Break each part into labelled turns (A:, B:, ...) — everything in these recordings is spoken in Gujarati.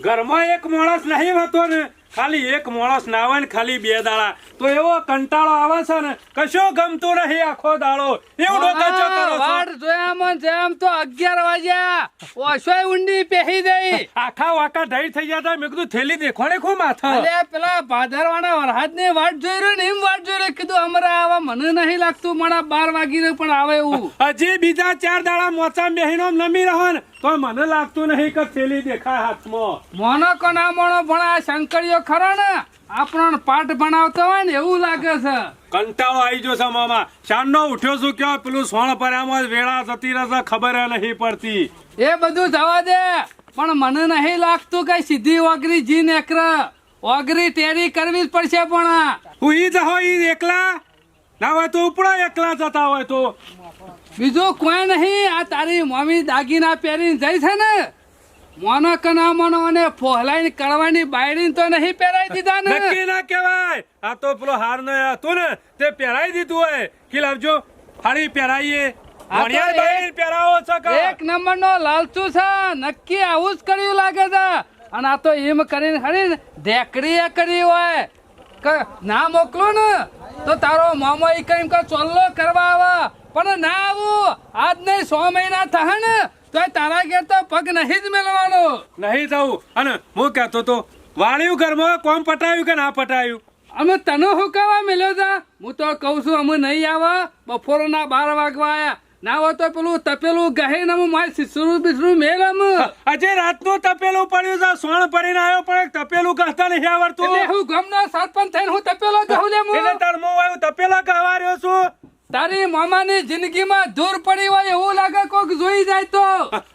A: ઘરમાં એક માણસ નહીં હતો ને, ખાલી એક માણસ ના હોય ને ખાલી બે દાડા. તો એવો કંટાળો આવે છે ને કશો ગમતું નહીં આખો દાડો. એવું ડોકાચો કરો વાડ
B: જોયા મન જેમ તો અગિયાર વાગ્યા. ઓશોય ઊંડી પેહી દઈ
A: આખા વાકા ઢઈ થઈ ગયા તા મેં કીધું થેલી દેખોણે ખો માથા.
B: અરે પેલા ભાદરવાના વરસાદની વાટ જોઈ રહ્યો ને એમ વાટ જોઈ રહ્યો કીધું અમારા આવા મને નહીં લાગતું મારા બાર વાગીને પણ આવે એવું.
A: હજી બીજા ચાર દાડા મોચા બેહીનો નમી રહો ને તો મને લાગતું નહીં કે થેલી દેખાય હાથમાં.
B: મોનો કોના મોનો પણ આ શંકરીઓ ખરો ને. આપણો પાઠ ભણાવતો હોય ને એવું લાગે છે.
A: કંટાળો આવી ગયો છે મામા. શાનનો ઉઠ્યો છું કયો? પેલું સોણ પર્યામાં વેળા જતી રહેશે ખબર નહીં પડતી.
B: એ બધું જવા દે. પણ મને નહીં લાગતું કે સીધી ઓગરી જી નેકર. ઓગરી ટેરી કરવી જ પડશે પણ
A: હું ઈ જ હોય ઈ એકલા? ના હોય તો ઉપડો એકલા જતા હોય તો.
B: બીજું કોઈ નહીં આ તારી મમ્મી દાગીના પહેરીને જઈ છે ને? મોનો કના મોનો અને ફોહલાઈને કરવાની બાયડીને તો નહીં પહેરાઈ દીધા ને
A: નક્કી ના કહેવાય. આ તો પેલો હાર ન હતું ને તે પહેરાઈ દીધું હોય. કે લાવજો હાડી પહેરાઈએ.
B: એક-
A: પહેરાવો છો
B: એક નંબર નો લાલચુ છે. નક્કી આવું જ કર્યું લાગે છે. અને આ તો એમ કરીને ખરી ઢેકડીએ કરી હોય. કે ના મોકલું ને. તો તારો મામો ઈ કઈ કે ચોલ્લો કરવા આવે. પણ ના આવું. આજ નહીં સો મહિના થાય ને. તો તારા ઘેર તો પગ નહીં જ મેળવાનો
A: નહીં થવું અને હું કહેતો તો વાળ્યું ઘરમાં કોમ પટાયું કે ના પટાયું?
B: અમે તને હુકાવા મેલ્યો તા? હું તો કહું છું અમે નહીં આવે. બપોરના બાર વાગવા આયા. ના હોય તો પેલું તપેલું ગહે ને હું મારી સિસરું બિસરું મેલ અમે.
A: આજે રાતનું તપેલું પડ્યું છે સોણ પડીને આવ્યો પણ તપેલું કહેતા નહીં આવડતું.
B: એટલે હું ગમનો સરપંચ થઈને હું તપેલો જઉં લે
A: એટલે
B: હું
A: હું આવ્યું તપેલા કહેવા રહ્યો છું.
B: તારી મામાની જિંદગીમાં ધૂર પડી હોય એવું લાગે કોક જોઈ જાય તો.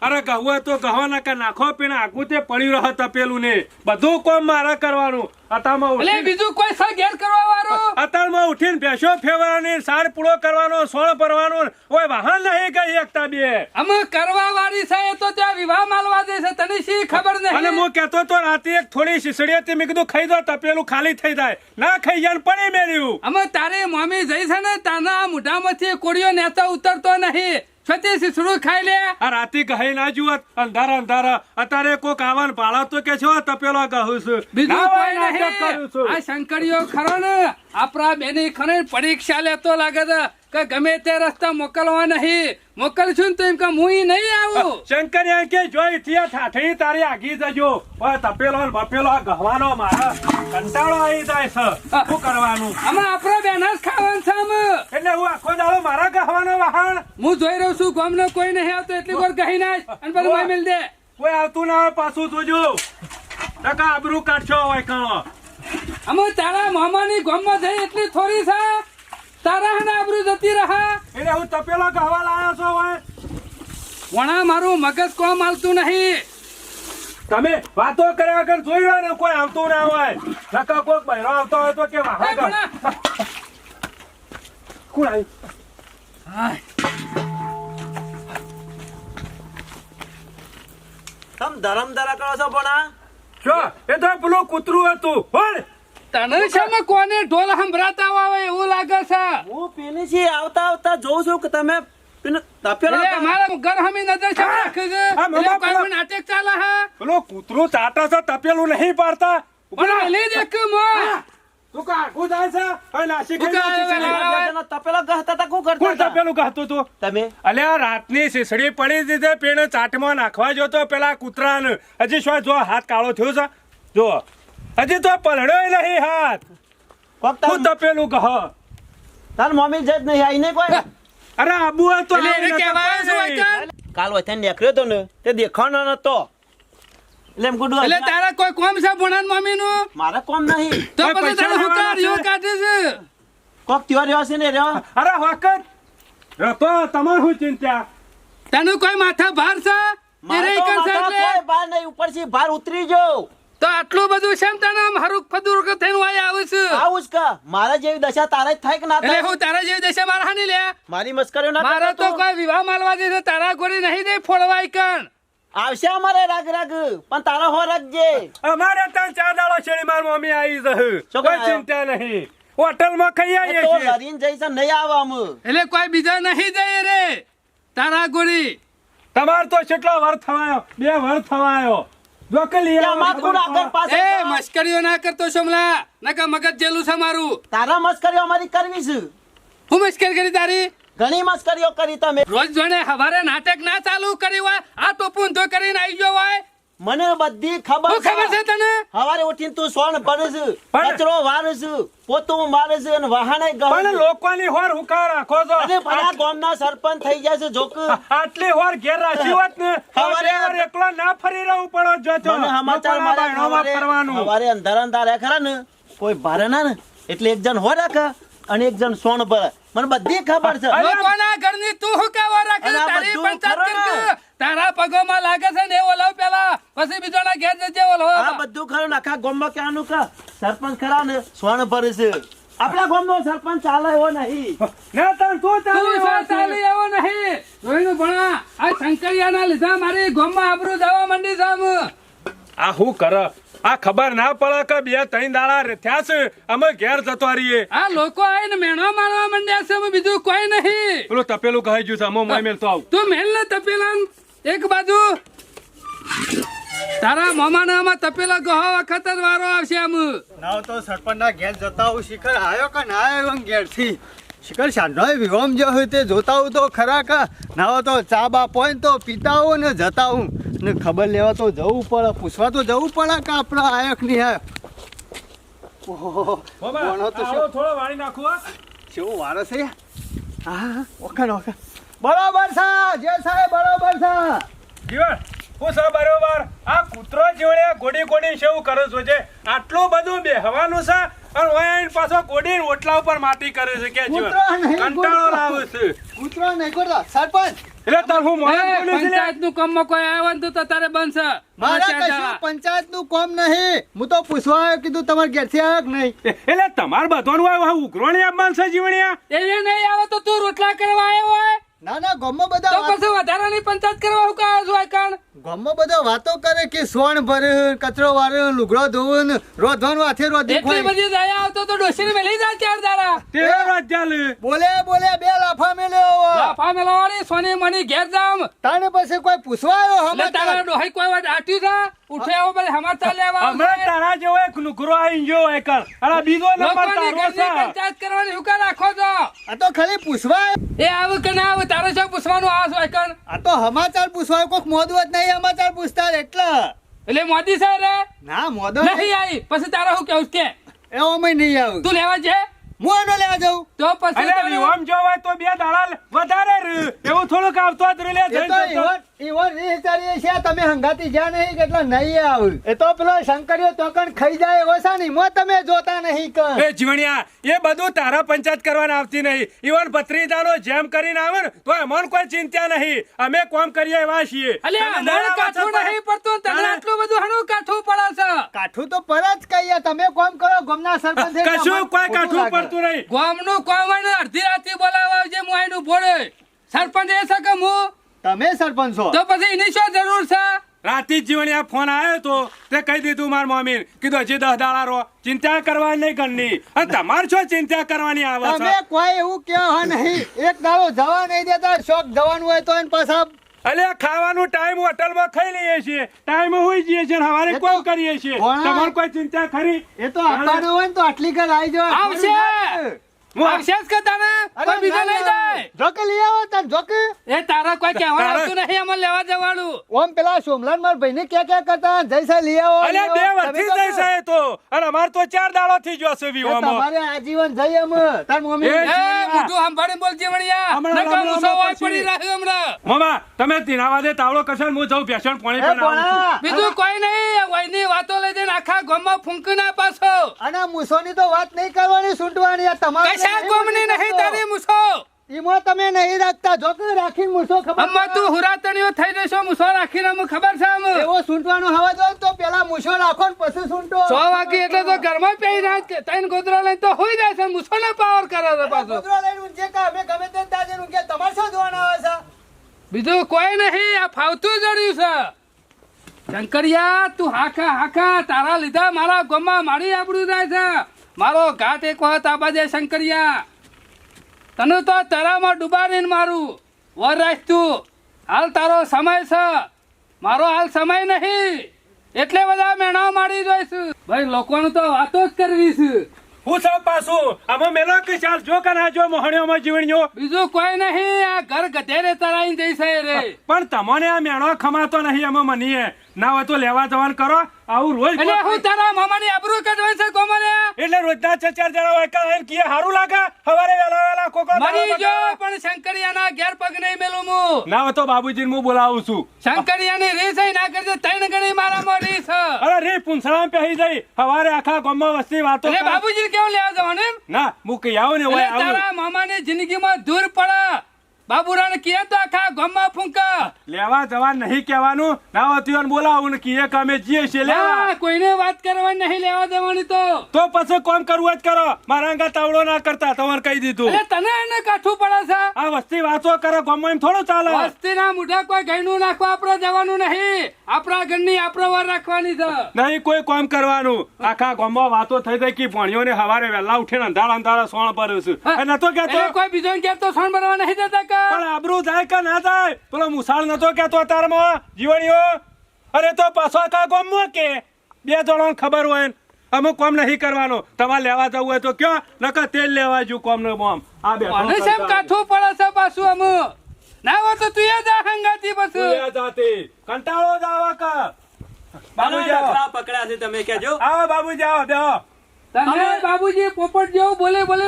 A: અરે કહું તો કહો કે નાખો પીણા, આખું તે પડ્યું રહે તપેલું ને બધું કોમ મારે કરવાનું. અતારમાં
B: એટલે બીજું કોઈ ઘેર કરવા વાળો
A: અતારમાં ઉઠીને ભેંસો ફેરવવાની સાર પૂળો કરવાનો સોળ ભરવાનો. ઓય વાહન નહીં ગઈ એકતા બે.
B: અમે કરવા વાળી છે તો ત્યાં વિવાહ માલવા દે છે તને શી ખબર
A: અને
B: નહીં
A: હું કહેતો તો રાતે એક થોડી શીસડી હતી મેં કીધું ખાઈ દો તપેલું ખાલી થઈ જાય. ના ખાઈ જાય પડી મેર્યું
B: અમે તારી મમ્મી જઈ છે ને તાના મોઢામાંથી કોળીઓ નેતા ઉતરતો નહીં. છતી સુરુ ખાઈ લે.
A: આ રાતે કહે ના જુવત અંધારા અંધારા. અત્યારે કોક કાવન પાળા તો કે છો તપેલો કહું છું.
B: બીજું
A: ના
B: કોઈ નહીં. આ શંકરીઓ ખરો ને. આપણા બેની ખરે પરીક્ષા લેતો લાગે છે. કે ગમે તે રસ્તા મોકલવા નહીં. મોકલશું ને તો એમ કે હું નહીં આવું.
A: શંકર એમ કે જોઈ થયા ઠાઠડી તારી આગી જજો. ઓય તપેલો ને બપેલો ગહવાનો મારા. કંટાળો આવી જાય છે. શું કરવાનું?
B: આમાં આપણો બેન જ ખાવાનું છે
A: એટલે હું આખો દાડો મારા ગહવાનો વાહણ.
B: હું જોઈ રહ્યો છું ગામનો કોઈ નહીં આવતો એટલી વાર કહી નાખ અને પેલું મેં મિલ દે.
A: કોઈ આવતું ના હોય પાછું જોજો. ટકા આબરૂ કાઢશો હોય કણો
B: અમે તારા મામાની ગામમાં થઈ એટલી થોડી છે. તારા હને આબરૂ જતી રહે?
A: એટલે હું તપેલો કહેવા લાયા છો હવે
B: વણા મારું મગજ કોમ હાલતું નહીં.
A: તમે વાતો કર્યા વગર જોઈ લો ને કોઈ આવતું ના હોય. નકા કોઈક બહેરો આવતો હોય તો કે
B: એ
A: કોણ આવ્યું
C: તમ ધરમ ધરા કરો છો પણ આ?
A: એ તો પેલું કૂતરું હતું. બોલ.
B: તને છે ને કોને ઢોલ સંભળાતા આવે એવું લાગે છે?
C: હું પેલી છે આવતા આવતા જોઉં છું કે તમે
A: કૂતરું રાતની શીસડી પડી દીધે પેણે ચાટમાં નાખવા જોતો પેલા કૂતરાને. હજી શું જો હાથ કાળો થયો છે? જો હજી તો પલડ્યો નહીં હાથ.
C: કોક
A: હું તપેલું કહ.
C: તાર મમ્મી જ નહીં આઈ કોઈ?
A: અરે આબુ તો
C: કાલ વચન નીકળ્યો તો ને તે દેખાણો નતો. એટલે એમ કુડું
B: એટલે તારા કોઈ કોમ છે ભણાન મમ્મી નું
C: મારે કોમ નહીં.
B: તો પછી
A: પૈસા
B: તારે
A: લેવાના
B: હુકાર કાઢે છે?
C: કોક ત્યો રહ્યો છે ને રહ્યો
A: અરે વખત. રતો તમાર હું ચિંતા?
B: તને કોઈ માથા ભાર છે? એ
C: મારે
B: રહી કરશે એટલે?
C: કોઈ ભાર નહીં ઉપરથી ભાર ઉતરી ગયો
B: તો આટલું બધું છે તને આમ હરુક ફદુર કે થઈને વાય આવું છું?
C: આવું જ કા? મારા જેવી દશા તારા જ થાય કે ના
B: એટલે
C: થાય?
B: હું તારા જેવી દશા મારા હાની લે?
C: મારી મસ્કરીઓ ના
B: મારે તો કોઈ વિવાહ માલવા દે તારા ગોળી નહીં દે ફોડવાય કણ.
C: આવશે અમારે રાગ રાગ પણ તારા હો રાખજે
A: અમારે ત્યાં ચાર દાડો છેડી માર મમ્મી આવી જશે કોઈ ચિંતા નહીં. હોટલમાં ખાઈ આવીએ
C: તો લરીન જઈશ નહીં આવા અમે.
B: એટલે કોઈ બીજા નહીં જઈએ રે. તારા ગોળી
A: તમાર તો કેટલો વર થવાયો? બે વર થવાયો.
B: મશ્કરીઓ ના કરતો સોમલા નકા મગજ જેલું છે મારું.
C: તારા મસ્કરીઓ અમારી કરવી છે.
B: હું મસ્કરી કરી તારી?
C: ઘણી મસ્કરીઓ કરી તમે.
B: રોજ જોને હવારે નાટક ના ચાલુ કરી હોય આ તો પૂંધો કરીને આવી ગયો હોય.
C: મને બધી ખબર
B: ખબર છે તને?
C: હવારે ઉઠીને તું સોન ભરે છે કચરો વારે છે પોતું મારે છે અને વાહણે ગહે.
A: પણ લોકોની હોર હુકાર રાખો છો.
C: અને ભલા ગામના સરપંચ થઈ ગયા છે જોક.
A: આટલી હોર ઘેર રાખી હોત ને તો
C: હવારે-
A: એકલો ના ફરી રહું પડો જો છો.
C: મને સમાચાર મારા
A: ફરવાનું.
C: હવારે અંધારા અંધારા ખરા ને? કોઈ ભારે ના ને? એટલે એક જણ હો રાખે. અને એક જણ સોન ભરે. મને બધી ખબર છે.
A: અરે,
B: લોકોના ઘરની તું હું કેવો રાખે તારી પંચાયત
C: કર ને?
B: તારા પગોમાં લાગે છે ને એવો લવ પેલા. પછી બીજોના ઘેર જજે ઓલો
C: આ બધું ખરું આખા ગામમાં ક્યાંનું કા સરપંચ ખરા ને સોણ ભરે છે. આપણા ગામનો સરપંચ ચાલે એવો નહીં.
A: ના તાર તું
B: તું
A: ચાલી
B: શા
A: વાત
B: એવો નહીં. જોઈનું ભણા આ શંકરિયાના લીધા મારી ગોમમાં આબરૂ જવા માંડી જામ.
A: આ હું કર? આ ખબર ના પડે કે બે ત્રણ દાડા થયા છે. અમે ઘેર જતો રહીએ.
B: આ લોકો આવીને મેણો મારવા માંડ્યા છે બીજું કોઈ નહીં.
A: પેલું તપેલું કહી ગયું છે અમો મોય મેલ તો આવું.
B: તું મેલ ને તપેલા એક બાજુ. તારા મામાના આમાં તપેલા ગહો વખત જ વારો આવશે આમ.
D: ના તો સરપંચના ઘેર જતા હું શિખર આવ્યો કે ના આવ્યો ઘેરથી શિખર સાંજનો વિહોમ જો હોય તે જોતા હું તો ખરા કા ના તો ચા બા પોઈન્ટ તો પીતા હું ને જતા હું ને ખબર લેવા તો જવું પડે પૂછવા તો જવું પડે કે આપણા આયકની નહીં આવ્યો ઓહો તો
A: થોડો વાળી નાખો હો.
D: કેવું વારો છે? હા હા ઓકે વખણ બરોબર છે જે સાહેબ બરોબર છે.
A: જીવન. હું બરોબર. આ કૂતરો જીવડે ગોડી ગોડી શેવું કરો છો છે આટલું બધું બેહવાનું છે અને ઓય પાછો ગોડી ઓટલા ઉપર માટી કરે છે કે જીવન
D: કૂતરો નહીં,
A: કંટાળો. લાવે છે.
D: કૂતરો નહીં કરતા સરપંચ!
A: એટલે તાર હું.
B: પંચાયતનું કામમાં કોઈ આવ્યો તો તારે બનશે
D: મારા કશું પંચાયતનું કામ નહીં. હું તો પૂછવા આવ્યો કીધું તમારે ઘેરથી આવ્યો કે નહીં?
A: એટલે તમાર બધાનું આ ઉઘરોણી આપવાનું છે જીવણિયા.
B: એ નહીં આવે તો તું રોટલા કરવા આવ્યો હોય?
D: ના ના
B: ગોમો
D: બધા વાત-
B: પછી વધારાની પંચાયત કરવા હું કાં છું આ કાન
D: ગામમાં બધા વાતો કરે કે સોણ ભરે કચરો વારે લુગડો ધોવું ને રોધવાનું હાથે રોધી
B: એટલી બધી દયા આવતો તો મેલી જા ચાર દાડા.
A: તે ચાલે
D: બોલે બોલે બે લાફા મેલ્યો
B: લાફા મેલવાળી સોની મની ઘેર જામ
D: તાને પછી કોઈ પૂછવા આવ્યો
B: એટલે તારા ડોહી કોઈ વાત આટ્યું છે? ઉઠે આવો લેવા
A: તારા જેવો એક નુકરો આઈ ગયો બીજો નંબર તારો છે.
B: પંચાયત કરવાની હુકા રાખો છો?
D: આ તો ખાલી પૂછવા
B: એ આવું કે ના આવું તારે શું પૂછવાનું આ શું એકણ
D: આ તો સમાચાર પૂછવાય કોક મોદું જ નહીં સમાચાર પૂછતા એટલે.
B: એટલે મોદી સાહેબ રે?
D: ના મોદો
B: નહીં. આવી. પછી તારે શું કેવું છે? એવો
D: મેં નહીં આવું.
B: તું લેવા છે?
D: હું એનો લેવા જાઉં?
B: તો પછી
A: અરે આમ જોવાય તો બે દાડા વધારે. એવું થોડુંક આવતો જ રે લે.
D: ઈવન ઈવન વિચારીએ છીએ તમે હંગાતી જ્યાં નહીં કેટલા નહીં આવું. એ તો પેલો શંકરીઓ તોકણ ખાઈ જાય એવો છે ને એમાં તમે જોતા નહીં કણ.
A: એ જીવણિયા એ બધું તારા પંચાયત કરવાના આવતી નહીં. ઈવન ભત્રીજાનો જેમ કરીને આવે ને તો એમાં કોઈ ચિંતા નહીં. અમે કોમ કરીએ એવા છીએ.
B: અલ્યા
A: તને
B: કાઠું નહીં પડતું તને આટલું બધું હાનું કાઠું પડે છે?
D: કાઠું તો પર જ કહીએ તમે કોમ કરો ગમના સરપંચ
A: કશું કોઈ કાઠું પડતું નહીં.
B: ગામનું કોમ અડધી રાતે બોલાવવા આવજે હું આઈનું ભોળે. સરપંચ એ છે કે હું
D: તમે સરપંચ છો.
B: તો પછી એની શું જરૂર છે?
A: રાતે જ જીવણિયા ફોન આવ્યો તો તે કહી દીધું માર મમ્મી કીધું હજી દસ દાડા રો ચિંતા કરવાની નહીં ઘરની. અને તમારે શું ચિંતા કરવાની આવે
D: તમે
A: છે
D: કોઈ એવું કહેવા નહીં. એક દાડો જવા નહીં દેતા શોખ જવાનું હોય તો એને પાછા
A: અલે ખાવાનું ટાઈમ હોટલમાં ખાઈ લઈએ છીએ. ટાઈમ હોઈ જઈએ છીએ હવારે કોમ કરીએ છીએ. તમારે કોઈ ચિંતા ખરી?
D: એ તો આપવાનું હોય ને તો આટલી ઘર આવી જવા.
B: આવશે.
A: હું-
B: આવશે જ કે તને? કોઈ બીજો લઈ જાય?
D: જોકે લઈ આવો તને જોકે?
B: એ તારા કોઈ કહેવાનું આવતું નહીં અમારે લેવા જવાનું.
D: ઓમ પેલા સોમલાલ માર ભાઈ ને ક્યાં ક્યાં કરતા જયસા લઈ આવો. લઈ
A: બે વર્ષથી
D: તમે
A: જઈ છે તો અને અમાર તો ચાર દાડો થઈ ગયો છે
D: તો
A: વિવામાં
D: તમારે આજીવન જઈ એમ તાર મમ્મી
A: એ
B: એ મોઢું બોલ જીવણિયા.
A: હમણાં-
B: નકર
A: હમણાં-
B: મૂસો હોય
A: પછી.
B: પડી રહ્યો હમણાં.
A: મામા તમે તીનાવા દે તાવડો કશે હું જઉં પેશન પાણી.
B: બીજું કોઈ નહીં વયની વાતો લઈ જઈને આખા ગામમાં ફૂંકી ના પાછો
D: અને મુસોની તો વાત નહીં કરવાની સુંટવાની આ તમારે
B: કોમની નહીં તારી મૂસો
D: ઈમો તમે નહીં રાખતા. જોકે રાખીને મૂસો ખબર
B: અમ્મા તું હુરાતણીઓ થઈ જશો મૂસો રાખીને અમ ખબર છે અમ
D: એવો સૂંટવાનો હવા દો તો પેલા મૂસો રાખો ને પછી સૂંટો.
B: સો વાગી એટલે તો ઘરમાં પેઈ રાખ કે ત્રણ ગોદરો લઈને તો હોઈ જાય છે. મૂસો ને પાવર કરે છે પાછો.
D: કૂતરો લઈને ઊંચે કા? અમે ગમે તે તાજે નું કે તમારે શું જોવાના આવે છે?
B: બીજું કોઈ નહીં. આ ફાવતું જડ્યું છે. શંકરિયા તું હાખા હાખા તારા લીધા મારા ગોમાં મારી આપડું જાય છે. મારો ઘાટ એક વખત આબાદે શંકરિયા. તને તો તરામાં ડૂબાડીને મારું. વર રાખ તું હાલ તારો સમય છે. મારો હાલ સમય નહીં. એટલે બધા મેણા મારી જોઈશું. ભાઈ લોકોનું તો વાતો જ કરવી છે.
A: હું સૌ પાછું. આમાં મેલો કે ચાલ જો કે ના જો મોહણીઓમાં જીવણીઓ
B: બીજું કોઈ નહીં. આ ઘર ગધેરે તરાઈ જઈ છે રે.
A: પણ તમને આ મેણો ખમાતો નહીં અમે મનીએ. ના હોય તો લેવા જવાનું કરો. આવું રોજ
B: એટલે હું તારા મામાની આબરૂ કાઢવાની છે કોમલે
A: એટલે રોજના ચાર ચાર જણા હોય કાં કીએ હારું લાગે હવારે વેલા વેલા કોકો
B: મરી જો પણ શંકરિયાના ઘેર પગ નહીં મેલું હું
A: ના હોય તો બાબુજી હું બોલાવું છું.
B: શંકરિયાની રીસ ય ના કરજે ત્રણ ગણી મારામાં રીસ. હ.
A: અરે રે પૂંછડામાં પહેરી જઈ. હવારે આખા ગામમાં વસ્તી વાતો અરે
B: બાબુજી કેવું લેવા જવાનું
A: ના હું કહી આવું ને
B: તારા મામાની જિંદગીમાં દૂર પડા. બાબુરાને કે તો આખા ગમમાં ફૂંકા.
A: લેવા જવા નહીં કહેવાનું. ના હોય બોલાવું ને કીએ કે અમે જઈએ છીએ લેવા.
B: કોઈને વાત કરવાની નહીં લેવા દેવાની તો.
A: તો પછી કોમ કરવું જ કરો. મારા અંગા તાવડો ના કરતા તમાર કહી દીધું.
B: એટલે તને એને કાઠું પડે છે?
A: આ વસ્તી વાતો કરે ગમમાં એમ થોડું ચાલે.
B: વસ્તીના મુઢા કોઈ ગયનું નાખવા આપણે જવાનું નહીં. આપણા ઘરની આપણે વાર રાખવાની છે.
A: નહીં કોઈ કોમ કરવાનું. આખા ગમમાં વાતો થઈ થઈ કે ભણ્યોને હવારે વહેલા ઉઠીને અંધારા અંધારા સોણ પર છે. અને
B: તો
A: કહેતો?
B: કોઈ બીજો ઘેર તો સોન ભરવા નહીં દેતા કા?
A: પણ આબરૂ જાય કે ના જાય? પેલો મુસાળ નતો કેતો તારમાં જીવણીઓ? અરે તો પાછો કા કોમ મો કે? બે જણો ખબર હોય અમુક કોમ નહીં કરવાનો. તમારે લેવા જવું હોય તો કયો? નકર તેલ લેવા જુ કોમ નો બોમ આ બે
B: અને સેમ કાઠું પડે છે પાછું અમુ ના હોય તો તું એ જા હંગાતી પછી.
A: જાતી કંટાળો જ આવા કા? બાબુજી આવો.
E: પકડ્યા છે તમે કેજો
A: આવો બાબુજી આવો બેહો.
B: તમે બાબુજી પોપટ જેવું બોલે બોલે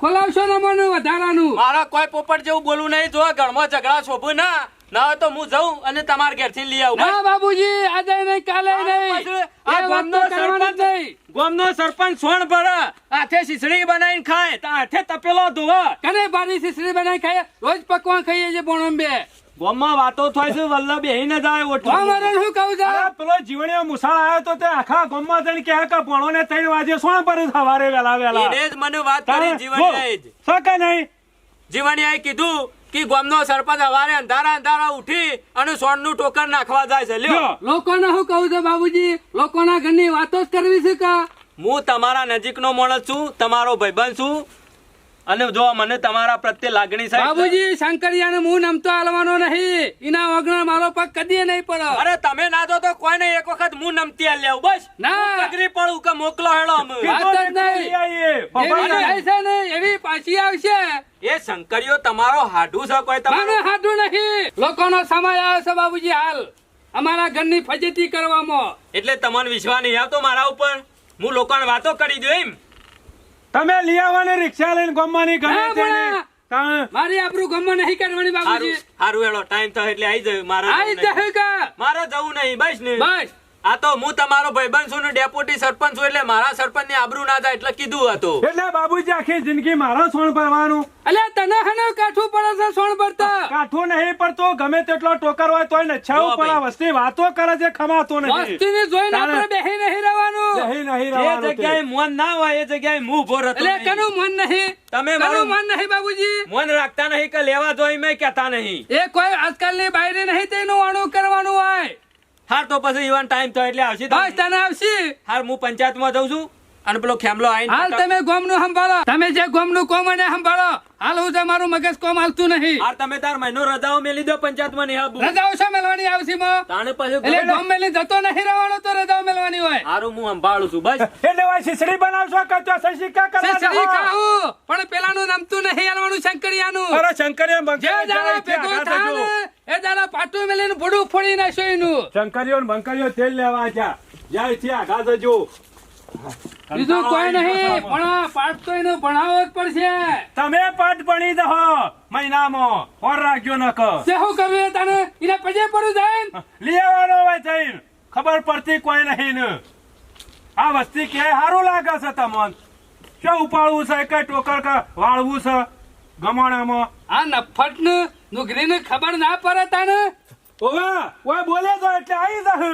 B: ખોલાવશો ને મને વધારાનું.
E: મારા કોઈ પોપટ જેવું બોલવું નહીં જો ઘરમાં ઝઘડા શોભું ના ના તો હું જઉં અને તમારા ઘેરથી લઈ આવું.
B: ના બાબુજી આજે નહીં કાલે નહીં.
E: આ ગામનો સરપંચ ગામનો સરપંચ સોણ ભરે હાથે શીસડી બનાવીને ખાય હાથે તપેલો ધોવા.
B: કને બારી સિસરી બનાવી ખાય? રોજ પકવાન ખાઈએ છે બોણમ બે.
E: ગામમાં વાતો થાય છે વલ્લભ બેહીને જાય ઓટલા
B: અમારે શું કહું છે?
A: પેલો જીવણીઓ મુસાળ આવ્યો તો તે આખા ગોમમાં જઈને કહે કે ભણો ને ત્રણ વાગે સોણ પર સવારે વેલા વેલા
E: એને જ મને વાત કરી જીવણિયાએ જ.
A: શકે નહીં?
E: જીવણિયાએ કીધું કે ગોમનો સરપંચ સવારે અંધારા અંધારા ઉઠી અને સોનનું ટોકર નાખવા જાય છે. લ્યો.
A: લ્યો.
B: લોકોને શું કહું છે બાબુજી? લોકોના ઘરની વાતો જ કરવી છે કા?
E: હું તમારા નજીકનો માણસ છું તમારો ભાઈબંધ છું અને જો મને તમારા પ્રત્યે લાગણી સાહેબ
B: બાબુજી શંકરિયાને હું નમતો હાલવાનો નહીં. એના વગર મારો પગ કદી નહીં પડો.
E: અરે તમે ના દો તો કોઈ નહીં. એક વખત હું નમતી હાલ લેવું બસ.
B: ના.
E: હું પડું કે મોકલો હેડો અમે.
B: વાત જ નહીં. એવી ને પાછી આવશે.
E: એ શંકરિયો તમારો હાડું છે કોઈ તમારો?
B: હાથું નહીં. લોકોનો સમય આવ્યો છે બાબુજી હાલ. અમારા ઘરની ફજેતી કરવામાં.
E: એટલે તમને વિશ્વાસ નહીં આવતો મારા ઉપર? હું લોકોને વાતો કરી દઉં એમ.
A: તમે લઈ આવવાની રિક્ષા લઈને ગમવાની ગમે છે.
B: મારી આપણું ગમવા નહીં કાઢવાની બાબુજી
E: હારું હેડો ટાઈમ તો એટલે આવી જાય મારે
B: આવી
E: જવું નહીં. મારે જવું નહીં બસ ને.
B: બસ.
E: આ તો હું તમારો ભાઈબંધ છું ને ડેપ્યુટી સરપંચ છું એટલે મારા સરપંચની આબરૂ ના જાય એટલે કીધું હતું.
A: એટલે બાબુજી આખી જિંદગી મારા સોણ ભરવાનું.
B: એટલે તને હને કાઠું પડે છે સોણ ભરતા?
A: કાઠું નહીં પડતો ગમે તેટલો ટોકર હોય તોય
E: ને
A: નછાવું પણ આ વસ્તી વાતો કરે છે ખમાતો નહીં.
B: વસ્તીને જોઈને
A: તારે-
B: આપણે બેહી નહીં રહેવાનું.
A: નહીં નહીં રહેવાનું એ
E: જગ્યાએ મન ના હોય એ જગ્યાએ મું ઊભો રહેતો
B: એટલે કનું મન નહીં?
E: તમે મારું
B: મન નહીં બાબુજી?
E: મન રાખતા નહીં કે લેવા જોઈ મેં કહેતા નહીં.
B: એ કોઈ આજકાલની બાયરી નહીં તેનું અણુ કરવાનું હોય.
E: હાર તો પછી ઈવન ટાઈમ થાય એટલે આવશે
B: બસ તને આવશે.
E: હાર હું પંચાયતમાં જઉં છું અને પેલો ખેમલો
B: આઈ
E: હાલ
B: તમે ગોમનું સંભાળો. તમે જે ગોમનું કોમ અને સંભાળો. હાલ હું તમારું મગજ કોમ હાલતું નહીં.
E: હાર તમે તાર મહિનો રજાઓ મેલી દો પંચાયતમાં નહીં
B: રજાઓ છે મેળવાની આવશે મો?
E: તાણે પછી
B: એટલે ગોમ મેલી જતો નહીં રહેવાનો તો રજાઓ મેળવાની હોય
E: હારું હું સંભાળું છું બસ.
A: એટલે હોય શીશડી બનાવશો કચો તો સહી કરવા
B: શીશડી. ખાવું પણ પેલાનું નમતું નહીં હાલવાનું શંકરિયાનું.
A: અરે શંકરીઓ
B: જે
A: બંકરીઓ
B: દાડા ભેગો થાય એ દાડા પાટું મેલીને ભૂડું ફોડી નાખ્યો એનું.
A: શંકરિયો ને બંકરિયો તેલ લેવા જા જાય છે આઘા જજો.
B: બીજું કોઈ નહીં પણ પાઠ તો એનો ભણાવો જ પડશે.
A: તમે પાઠ ભણી દહો મહિનામાં. ઓર રાખજો નક
B: તે શું એ તને એને પજે પડું જાય ને?
A: લઈ આવવાનો હોય થઈને ખબર પડતી કોઈ નહીં ને. આ વસ્તી કે સારું લાગે છે તમને? કે ઉપાડવું છે? કઈ ટોકર કે વાળવું છે? ગમાણામાં?
B: આ નફટ ને નુગરી ને ખબર ના પડે તને?
A: ઓવા ઓય બોલે તો એટલે આવી જશે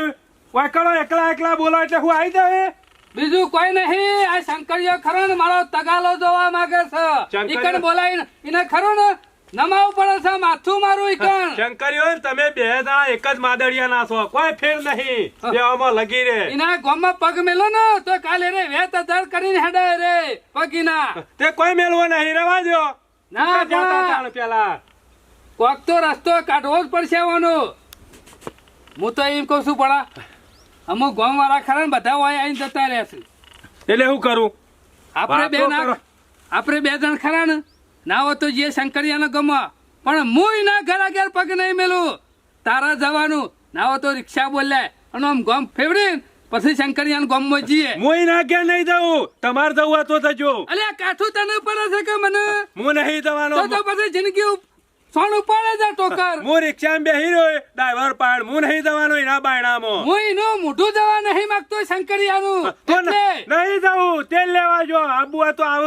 A: ઓય કરો એકલા એકલા બોલો એટલે હું આવી જાય
B: બીજું કોઈ નહીં. આ શંકરિયો ખરો ને મારો તગાલો જોવા માંગે છે. ઈકણ બોલાવીને એને ખરો ને? નમાવું પડે છે માથું મારું ઈકણ
A: શંકરીઓ તમે બે જણા એક જ માદળિયા ના છો કોઈ ફેર નહીં. બેવામાં લગી રે.
B: એના ગોમાં પગ મેલો ને તો કાલે રે વેત અધાર કરીને હેડે રે પગીના.
A: તે કોઈ મેલવો નહીં. રવા દો
B: ના
A: જાતા પેલા.
B: કોક તો રસ્તો કાઢવો જ પડશે આવવાનો હું તો એમ કઉ છું પડા અમુક ગોમ વાળા ખરા ને બધા હોય આવીને જતા રહેશે.
A: એટલે શું કરું?
B: આપણે બે ના આપણે બે જણ ખરા ને? ના હોય તો જે શંકરિયાનો ગમો પણ મુય ના ઘરા ઘેર પગ નહીં મેલું. તારા જવાનું. ના તો રિક્ષા બોલે અને આમ ગમ ફેવડી પછી શંકરિયાન ગમમાં જઈએ.
A: હું ના કે નહીં જવું. તમારે જવું તો જજો.
B: અલ્યા કાઠું તને પડે છે કે મને?
A: હું નહીં જવાનો.
B: તો પછી જિંદગી સોનું પડે છે ટોકર.
A: હું રિક્ષામાં બેહી રહ્યો ડ્રાઈવર પાડ. હું નહીં જવાનો એના બાયણામાં.
B: હું એનું મોઢું જવા નહીં માંગતો શંકરિયાનું.
A: તો નહીં જવું. તેલ લેવા જો. આબુ તો આવ.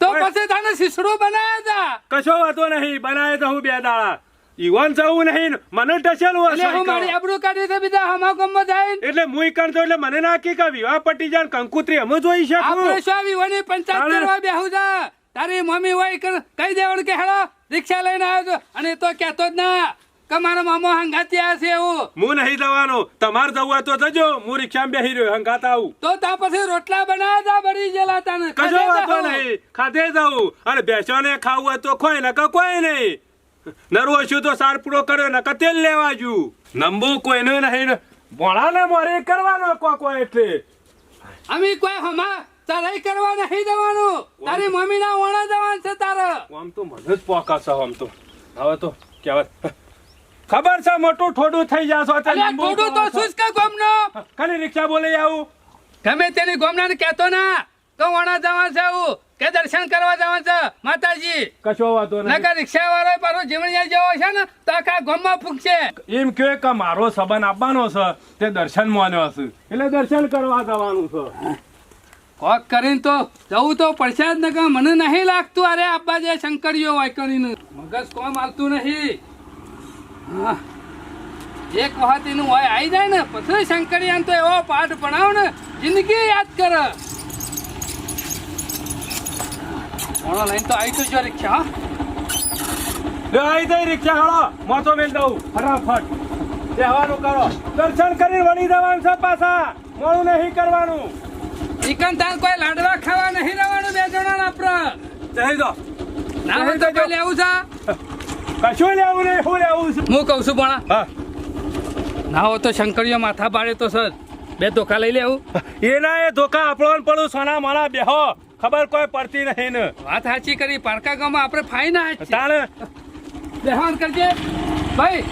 B: તો પછી તને શીસડું બનાવ્યા હતા
A: કશો વાતો નહીં બનાવે તો હું બે દાડા. ઈવન જવું નહીં મને ટચેલું
B: એટલે હું મારી
A: હશે
B: આબરૂ કાઢી છે બીજા હમા ગમમાં જાય
A: એટલે મુઈ કરતો એટલે મને નાખી કે વિવાહ પટી જાય કંકુત્રી અમે જોઈ
B: આપણે
A: શકું
B: શું વિવાની પંચાયત કરવા બેહું જા? તારી મમ્મી હોય કે કહી દેવાનું કે હેડો રિક્ષા લઈને આવ્યો અને તો કહેતો જ ના. કે મારો મામો હંગાતી આવ્યા છે એવું
A: હું નહીં જવાનો. તમારે જવું હોય તો જજો. હું રિક્ષામાં બેહી રહ્યો હંગાત આવું.
B: તો તા પછી રોટલા બનાવ્યા તા બળી ગયેલા તને.
A: કશો વાતો નહીં. ખાધે જવું અને બેસવાને ખાવું હોય તો ખોય નકર કોઈ નહીં. નરવો છું તો સાર પૂરો કર્યો નકર તેલ લેવા જુ નંબુ કોઈને નહીં. ને મારે કરવાનો કોકો એટલે.
B: અમે કોઈ હમા તારે કરવા નહીં દવાનું તારી મમ્મી ના ઓણા જવાનું છે તારે.
A: આમ તો મને જ પોકાશે આમ તો. હવે તો કહેવાય. ખબર છે મોટું ઠોડું થઈ જાશો
B: ઠોડું તો
A: ખાવા
B: શું કે ગોમનો?
A: કને રિક્ષા બોલી આવું.
B: તમે તેની ગોમના કહેતો ના. તો વણા જવાનું છે આવું. કે દર્શન કરવા જવાનું છે માતાજી?
A: કશો વાતો નહીં
B: નકર રિક્ષા વાળો પાછો જીવણિયા જેવો છે ને તો આખા ગામમાં ફૂંકશે.
A: એમ કહે કે મારો સંબંધ આપવાનો છે તે દર્શન માન્યો છે એટલે દર્શન કરવા જવાનું છે.
B: કોક કરીને તો જવું તો પડશે જ ને મને નહીં લાગતું અરે આપવા જે શંકરીઓ હોય કરીને મગજ કોમ આવતું નહીં. એક વખત એનું હોય આવી જાય ને પછી શંકરિયાન તો એવો પાઠ ભણાવ ને જિંદગી યાદ કર. મોણો લઈને તો આવી તો જો રિક્ષા
A: લે આવી જઈ રિક્ષા હાલો મોતો મેલ દઉં. ફટાફટ. તહેવાનું કરો. દર્શન કરી વળી જવાનું છે પાછા. મોડું નહીં કરવાનું.
B: ચિકન તાલ કોઈ લાડવા ખાવા નહીં રહેવાનું બે જણા આપણે
A: જઈ દો.
B: ના હોય તો લેવું છે?
A: કશું લેવું નહીં શું લેવું છે.
B: હું કહું છું
A: હા.
B: ના હો તો શંકરીઓ માથા પાડે તો સર. બે ધોકા લઈ લેવું.
A: એના એ ધોકા આપણો પડું સોના માણા બેહો. ખબર કોઈ પડતી નહીં ને.
B: વાત સાચી કરી પારકા ગામમાં આપણે ફાઈ ના.
A: તાણે.
B: બેહાન કરજે. ભાઈ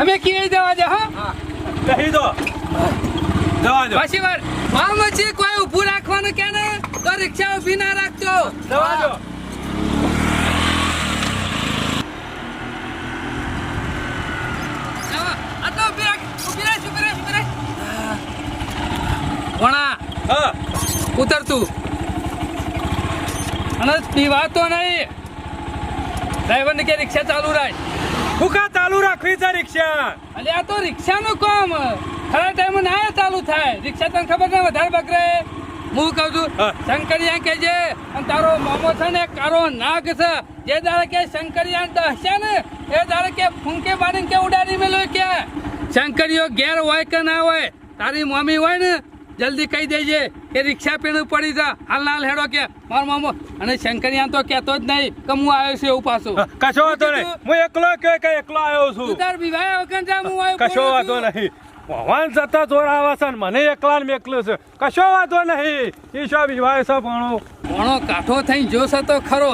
B: અમે કીએ જવા દે હા?
A: કહી દો જવા દો.
B: પાછી વાર. મામ છે કોઈ ઊભું રાખવાનું કે ને તો રિક્ષા ઊભી ના રાખજો.
A: જવા દો
B: જવા. આ તો ઊભી રાખ ઊભી રાખ ઊભી રાખ ઊભી રાખ ભણા
A: હા
B: ઉતર તું અને પીવાતો નહીં. ડ્રાઈવર ને કે રિક્ષા ચાલુ રાખ.
A: ભૂખા ચાલુ રાખવી છે રિક્ષા.
B: અલે આ તો રિક્ષાનું કામ. ખરા ટાઈમે ના ચાલુ થાય. રિક્ષા તને ખબર ને વધારે બગડે? હું કહું છું. શંકરિયા કે છે અને તારો મામો છે ને કારો નાગ છે. જે દાડે કે શંકરિયા દહશે ને એ દાડે કે ફૂંકે મારીને કે ઉડાડી મેલો કે. શંકરિયો ઘેર હોય કે ના હોય તારી મમ્મી હોય ને જલ્દી કહી દેજે. કે રિક્ષા પીણું પડી જા. હાલ હાલ હેડો કે. મારો મામો. અને શંકરિયાન તો કહેતો જ નહીં કે હું આવ્યો છું એવું પાછું.
A: કશો વાતો નહીં. હું એકલો કે કે એકલો આવ્યો છું?
B: તાર વિવાહ વગર જા હું આવ્યો
A: કશો વાતો નહીં. ભગવાન જતા જોર આવે છે મને એકલા ને એકલું છે. કશો વાતો નહીં. ઈશો વિવાહ છે ભણો?
B: ભણો કાઠો થઈ જોશે તો ખરો.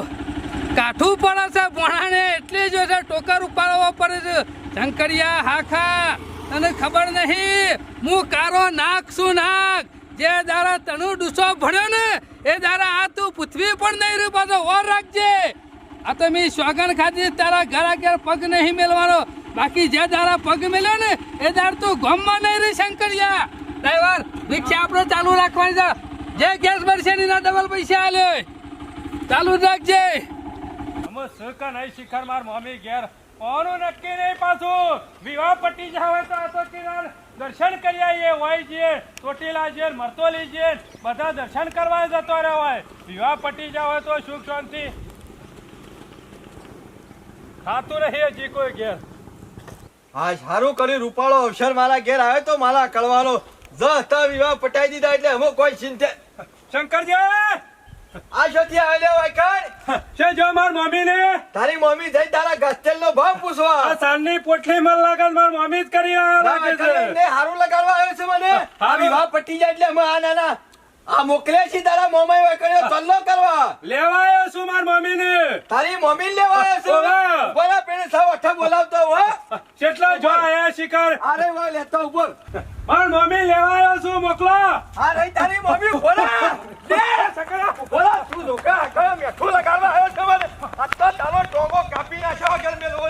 B: કાઠું પડે છે ભણાને એટલે જો છે ટોકર ઉપાડવો પડે છે. શંકરિયા હાખા તને ખબર નહીં. હું કારો નાક શું નાક? જે દારા તણુ ડૂસો ભણ્યો ને, એ દારા આ તું પૃથ્વી પણ નહીં રહ્યું, પાછો ઓર રાખજે. આ તો મેં સ્વાગન ખાધી, તારા ઘર આગળ પગ નહીં મેળવાનો બાકી જે દારા પગ મેલ્યો ને, એ દાર તું ગમમાં નહીં રહી, શંકરિયા. ડ્રાઈવર, રિક્ષા આપણે ચાલુ રાખવાની છે. જે ગેસ ભરશે એના ડબલ પૈસા આલે. ચાલુ રાખજે.
A: અમે સરકાર નહીં શિખર, માર મમ્મી ઘેર. કોનું નક્કી નહીં પાછું. વિવાહ પટી જાવે તો આ તો કિરણ. દર્શન કરી આવીએ હોય જઈએ ચોટીલા જઈએ મરતોલી જઈએ બધા દર્શન કરવા જતો રહ્યો હોય. વિવાહ પટી જાવ તો સુખ શાંતિ. ખાતું રહીએ જી કોઈ ઘેર.
D: હા સારું કરી રૂપાળો અવસર મારા ઘેર આવ્યો તો મારા કળવાનો જ વિવાહ પટાઈ દીધા એટલે અમુક કોઈ ચિંતા
A: શંકરજી
F: આ શોથી આવેલો હોય કણ?
A: છે જો માર મમ્મી ને
F: તારી મમ્મી જઈ તારા ગસ્ટેલ નો ભાવ
A: આ
F: પૂછવા
A: સાલની પોટલી મન લાગન માર મમ્મી જ કરી લાગે છે.
F: ને હારું લગાડવા આવ્યો છે મને. આ વિવાહ પટી જાય એટલે અમે આ નાના આ મોકલે છે તારા મમ્મી કર્યો ચલ્લો કરવા.
A: લેવા આવ્યો છું માર મમ્મી ને
F: તારી મમ્મી ને લેવા આવ્યો છે. બરા પેણે સાવ અઠા બોલાવતો હો.
A: કેટલા જો આયા શિકાર?
F: અરે વા લેતો ઉપર
A: માર મમ્મી લેવા આવ્યો છું મોકલો.
F: આ રહી તારી મમ્મી બોલા દે સકરા બોલા તું ધોકા કયો મેઠું લગાડવા આવ્યો છે મને આ તો તારો ટોગો કાપી નાખ્યો વગર મેલવો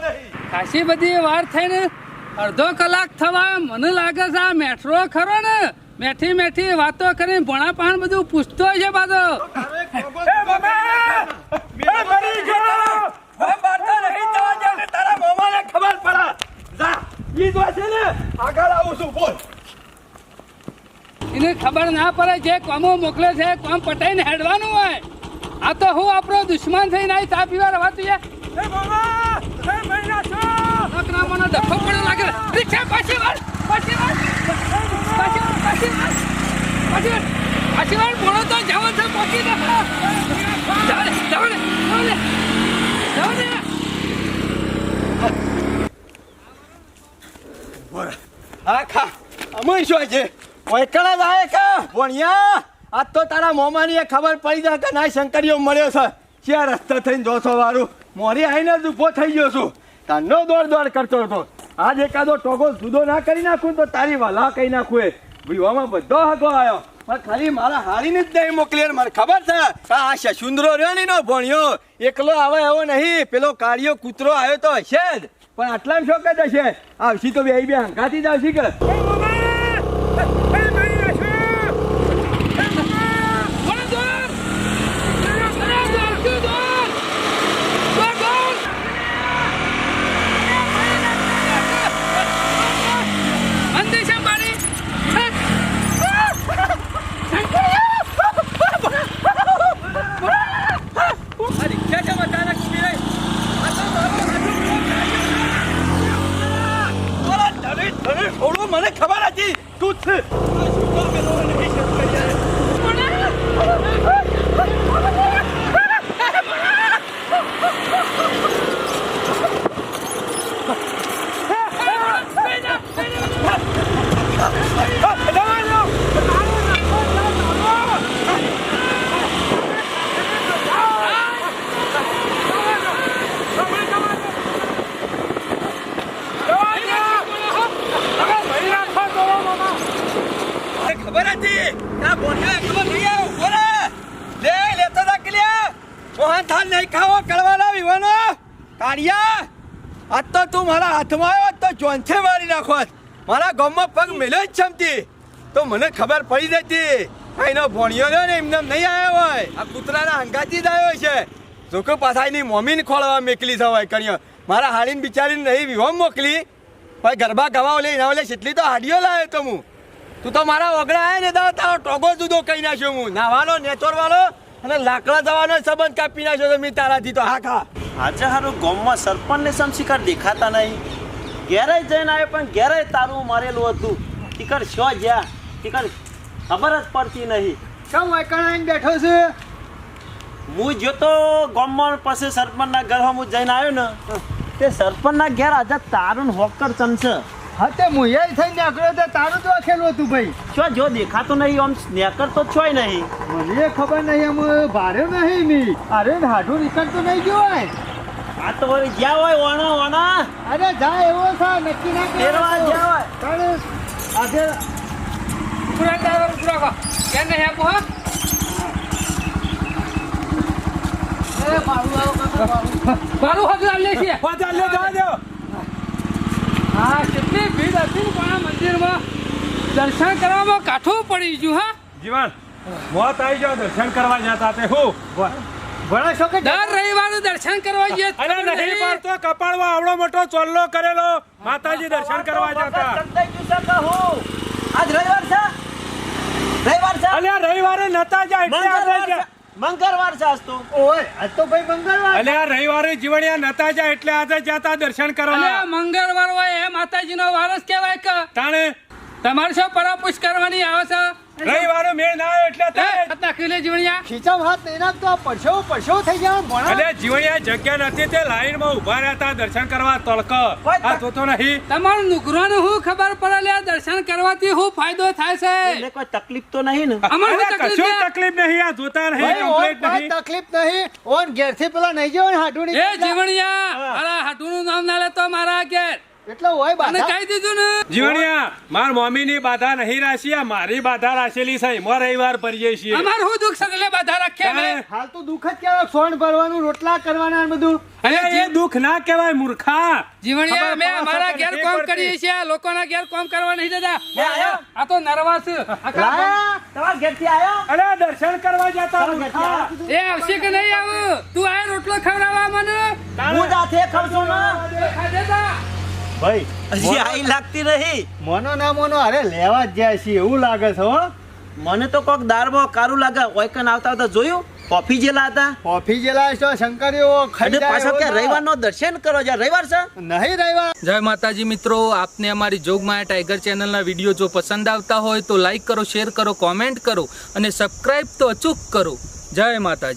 B: ખાસી બધી વાર થઈને અડધો કલાક થવા મને લાગે છે આ મેટ્રો ખરો ને? મેઠી મેઠી વાતો કરીને ભણા પાણ બધું પૂછતો છે પાછો.
F: તારો એક ટોગો
A: એ મમ્મી એ મરી ગયો!
F: હવે બારતા નહીં જવા દે ને તારા મોમાને ખબર પડે. જા ઈ જો છે ને? આગળ આવું છું બોલ.
B: એને ખબર ના પડે જે કોમો મોકલે છે કોમ પટાઈને હેડવાનું હોય. આ તો હું આપણો દુશ્મન થઈને આવી
A: તાપીવાર મહિના છો.
B: મને
F: ખા. અમુય શું છે? વૈકણા જાય તો તારા મોમાની ખબર પડી જાય કે ના શંકરીઓ મળ્યો છે. ક્યાં રસ્તા થઈને જોશો વારું. મોરી આવીને જ ઊભો થઈ ગયો છું. તાનો દોડ દોડ કરતો હતો. આજ એકાદો ટોગો જુદો ના કરી નાખું તો તારી વાલા કહી નાખું એ. વિવામાં બધો હગો આવ્યો. પણ ખાલી મારા હારીને જ નહીં મોકલી મને ખબર છે? આ શશુંદરો રહ્યો ને નો ભણ્યો. એકલો આવે એવો નહીં. પેલો કાળિયો કૂતરો આવ્યો તો હશે જ. પણ આટલામાં શોક જ હશે આવશી તો બે બે હંકાતી જ આવશી કે
B: બોલો દોર અરે દોર ક્યું દોર દોર દોર મંદી છે મારી
F: થોડું મને ખબર હતી તું જ છે. મને ખબર હતી કે આ બોન્યો એકલો નહીં આવ્યો. ઊભો રહે. લે, લેતો જા કે લે. મોહન થાળ નહીં ખાવો કરવાના વિવાનો? કાળિયા, આજ તો તું મારા હાથમાં આવ્યો તો ચોંથે મારી નાખો મારા ગામમાં પગ મેલ્યો જ છમતી તો મને ખબર પડી જતી. એનો ભોણિયો રહ્યો ને એમને નહીં આવ્યો હોય. આ કૂતરાના હંગાતી જ આવ્યો છે. જોકે પાછા એની મમ્મીને ખોળવા મેકલી થવાય કર્યો. મારા હાડીને બિચારીને નહીં વિહોમ મોકલી. ભાઈ ગરબા ગવાઓ લઈને આવો એટલી તો હાડીઓ લાવ્યો તો હું. તું તો મારા ઓગણા આવ્યા ને તારો ટોગો જુદો કહી નાખ્યો હું. નાવાનો નેચોરવાનો અને લાકડા જવાનો સંબંધ કાપી નાખ્યો તો મેં તારાથી તો હા ખા.
C: આજે હારું ગામમાં સરપંચને સમશિકાર દેખાતા નહીં. ઘેરે જઈને આવ્યો પણ ઘેરે તારું મારેલું હતું. ટીકર શો જ્યાં? ટીકર ખબર જ પડતી નહીં.
F: કેમ વાયકણ બેઠો છે?
C: હું જોતો ગામમાં પાસે સરપંચના ઘરમાં હું જઈને આવ્યો ને તે સરપંચના ઘેર આજે તારું હોકર ચનશે
F: હા તે મુયાઈ થઈ નેકળ્યો તો તારું તો ખેલું હતું ભાઈ.
C: છો જો દેખાતો નહીં આમ સ્નેકર તો છોય નહીં.
F: મને ખબર નહીં આમ ભારે નહીં મી. અરે હાડું નીકળતું નહીં ગયો હોય.
C: આ તો વળી જ્યાં હોય ઓણા ઓણા.
F: અરે જા એવો છે નક્કી ના
C: ફેરવા જ્યાં હોય.
F: પણ આજે
B: પૂરા ડ્રાઈવર પૂરા કો. હે નહીં આપો હા? મારું હજુ આવીએ છે.
A: પાછા લે જવા દો
B: હા કેટલી ભીડ હતી પણ આ મંદિરમાં દર્શન કરવામાં કાઠું પડી ગયું હા.
A: જીવન મોત આવી જાવ દર્શન કરવા જતા તે હું?
F: ભણા છો કે
B: દર રવિવારે દર્શન કરવા જઈએ
A: અરે નહીં.
B: નહીં.
A: કપાળમાં આવડો મોટો ચોલ્લો કરેલો. માતાજી દર્શન કરવા જતા.
C: ચંદાઈ ગયું છે કે હું? આજ રવિવાર છે? રવિવાર છે?
A: અલ્યા રવિવારે નતા જાય એટલે
C: મંગળવાર છે. આજ તો.
F: ઓય આજ તો ભાઈ મંગળવાર.
A: અલ્યા રવિવારે જીવણિયા નતા જાય એટલે આજે જતા દર્શન
B: અલે મંગળવાર હોય એ માતાજીનો વારસ કહેવાય કે
A: તાણે
B: તમારે શું પરાપુષ કરવાની આવે છે?
A: રવિવારે મેળ ના આવ્યો એટલે
B: એ,
A: તારે
B: અત્યારે નાખ્યું લે જીવણિયા.
D: ખીચામ હાથ નહીં નાખતો આ પરસેવો પરસેવો થઈ જાય ભણો.
A: અલે જીવણિયા જગ્યા નથી તે લાઈનમાં ઊભા રહ્યા દર્શન કરવા તળક
C: કોઈ
A: આ જોતો નહીં.
B: તમારું નુકરાનું શું ખબર પડે લે દર્શન કરવાથી હું ફાયદો થાય છે?
C: એટલે કોઈ તકલીફ તો નહીં ને.
B: અમારે તકલીફ
A: કશું તકલીફ નહીં આ જોતા નહીં કમ્પ્લીટ નહીં.
D: તકલીફ નહીં. ઓન ઘેરથી પેલા નહીં જવો ને હાડુની
B: એ જીવણિયા અરે હાટુનું નામ ના લેતો મારા ઘેર.
D: એટલે હોય બાધા
B: કહી દીધું ને.
A: જીવણિયા માર મમ્મીની બાધા નહીં રાશી મારી બાધા રાખેલી છે. એમાં રવિવાર ભરીએ છીએ.
B: અમાર શું દુઃખ સગલે બધા રાખ્યા
A: તારે-
D: હાલ તો દુઃખ જ કહેવાય સોન ભરવાનું રોટલા કરવાના ને બધું.
A: અરે એ દુઃખ ના કહેવાય મૂર્ખા.
B: જીવણિયા
A: ખબર
B: અમારા ઘેર
A: કે
B: કરીએ છીએ લોકોના ઘેર કોમ કરવા નહીં દેતા આ તો નર્વસ.
D: લાયા?
C: તમારા ઘેરથી આવ્યો
A: અરે દર્શન કરવા જતા
C: તમારા ઘેરથી
A: મૂર્ખા
C: આવ્યો?
B: એ આવશે કે નહીં આવું? તું આ રોટલો ખવડાવવા મને?
C: હું જાતે ખાઉં છું ને
B: ખાઈ દેતા
D: ભાઈ
C: હજી આઈ લાગતી નહીં.
D: મોનો ના મોનો અરે લેવા જ જાય છે એવું લાગે છે હો.
C: મને તો કોક દાળમાં કારું લાગે ઓયકન આવતા આવતા જોયું? કોફી જેલા હતા.
D: કોફી જેલા છો શંકરીઓ ખાઈ
C: પાછો કે રવિવારનો દર્શન કરો જ્યાં રવિવાર છે?
D: નહીં રવિવાર.
B: જય માતાજી મિત્રો આપને અમારી જોગમાયા ટાઈગર ચેનલના વીડિયો જો પસંદ આવતા હોય તો લાઈક કરો શેર કરો કોમેન્ટ કરો અને સબસ્ક્રાઈબ તો અચૂક કરો. જય માતાજી.